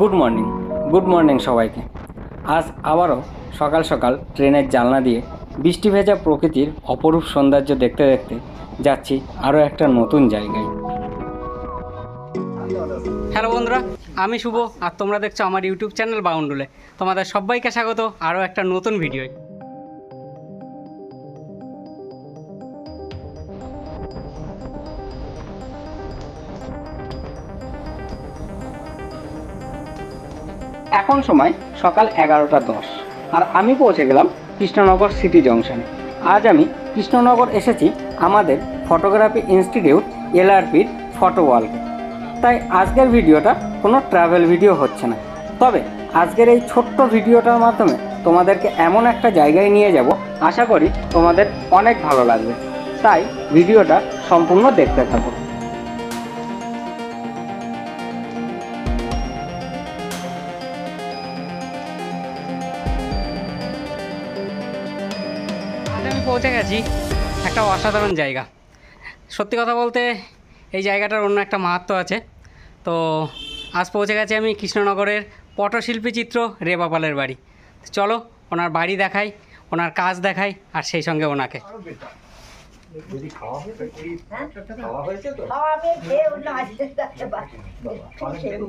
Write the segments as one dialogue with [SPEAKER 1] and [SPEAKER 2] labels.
[SPEAKER 1] Good morning good morning সবাইকে। আজ আবারও সকাল সকাল ট্রেনের জানলা দিয়ে বৃষ্টি ভেজা প্রকৃতির অপরূপ সৌন্দর্য দেখতে দেখতে যাচ্ছি আরও একটা নতুন জায়গায়। হ্যালো বন্ধুরা, আমি শুভ। আর তোমরা দেখছ আমার ইউটিউব চ্যানেল বাউন্ডুলে। তোমাদের সবাইকে স্বাগত আরও একটা নতুন ভিডিও এখন সময় সকাল এগারোটা দশ। আর আমি পৌঁছে গেলাম কৃষ্ণনগর সিটি জংশনে। আজ আমি কৃষ্ণনগর এসেছি আমাদের ফটোগ্রাফি ইনস্টিটিউট এলআরপির ফটো ওয়ালকে। তাই আজকের ভিডিওটা কোনো ট্রাভেল ভিডিও হচ্ছে না। তবে আজকের এই ছোট্ট ভিডিওটার মাধ্যমে তোমাদেরকে এমন একটা জায়গায় নিয়ে যাব, আশা করি তোমাদের অনেক ভালো লাগবে। তাই ভিডিওটা সম্পূর্ণ দেখতে থাকো। পৌঁছে গেছি। একটা অসাধারণ জায়গা। সত্যি কথা বলতে এই জায়গাটার অন্য একটা মাহাত্ম আছে। তো আজ পৌঁছে গেছি আমি কৃষ্ণনগরের পটশিল্পী চিত্র রেবাপালের বাড়ি। চলো ওনার বাড়ি দেখাই ওনার কাজ দেখাই আর সেই সঙ্গে ওনাকে।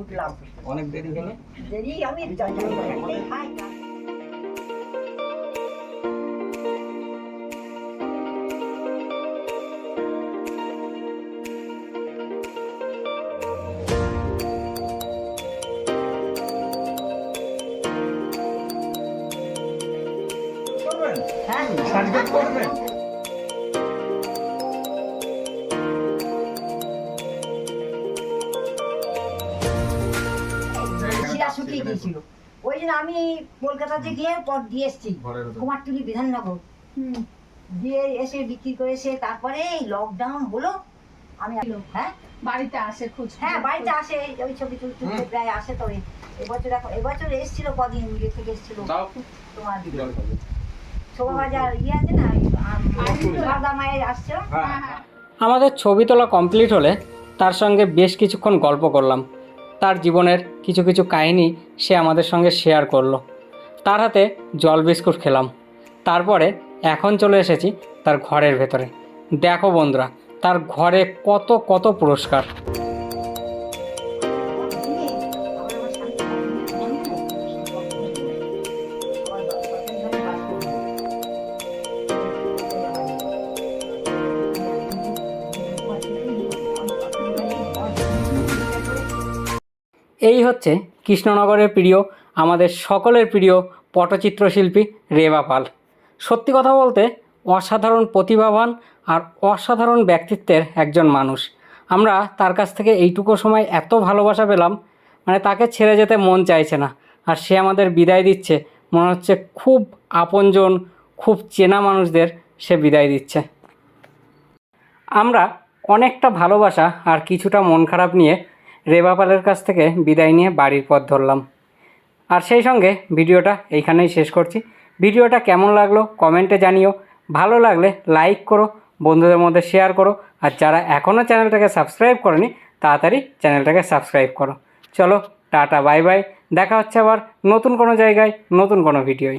[SPEAKER 2] উঠলাম।
[SPEAKER 1] অনেক দেরি হলো?
[SPEAKER 2] দেরি আমি শুকিয়ে গিয়েছিল। ওই জন্য আমি কলকাতাতে গিয়ে পর দিয়ে এসছি। কুমারটুলি বিধাননগর। হুম। দিয়ে এসে বিক্রি করে এসে তারপরে এই লকডাউন হলো। আমি হ্যাঁ?
[SPEAKER 3] বাড়িতে আসে খোঁজ
[SPEAKER 2] হ্যাঁ বাড়িতে আসে ওই ছবি তুলতে তুলতে প্রায় আসে তো। এই- এবছর এখন এবছর এসেছিল কদিন থেকে এসেছিল তোমার
[SPEAKER 1] আমাদের ছবি তোলা কমপ্লিট হলে তার সঙ্গে বেশ কিছুক্ষণ গল্প করলাম। তার জীবনের কিছু কিছু কাহিনী সে আমাদের সঙ্গে শেয়ার করল। তার হাতে জল বিস্কুট খেলাম। তারপরে এখন চলে এসেছি তার ঘরের ভেতরে। দেখো বন্ধুরা, তার ঘরে কত কত পুরস্কার। এই হচ্ছে কৃষ্ণনগরের প্রিয়, আমাদের সকলের প্রিয় পটচিত্রশিল্পী রেবা পাল। সত্যি কথা বলতে, অসাধারণ প্রতিভাবান আর অসাধারণ ব্যক্তিত্বের একজন মানুষ। আমরা তার কাছ থেকে এইটুকু সময় এত ভালোবাসা পেলাম মানে তাকে ছেড়ে যেতে মন চাইছে না। আর সে আমাদের বিদায় দিচ্ছে, মনে হচ্ছে খুব আপনজন, খুব চেনা মানুষদের সে বিদায় দিচ্ছে। আমরা অনেকটা ভালোবাসা আর কিছুটা মন খারাপ নিয়ে রেবাপালের কাছ থেকে বিদায় নিয়ে বাড়ির পথ ধরলাম। আর সেই সঙ্গে ভিডিওটা এইখানেই শেষ করছি। ভিডিওটা কেমন লাগল কমেন্টে জানিও। ভালো লাগলে লাইক করো, বন্ধুদের মধ্যে শেয়ার করো। আর যারা এখনও চ্যানেলটাকে সাবস্ক্রাইব করেনি, তাড়াতাড়ি চ্যানেলটাকে সাবস্ক্রাইব করো। চলো, টাটা, বাই বাই। দেখা হচ্ছে আবার নতুন কোনো জায়গায়, নতুন কোনো ভিডিওয়।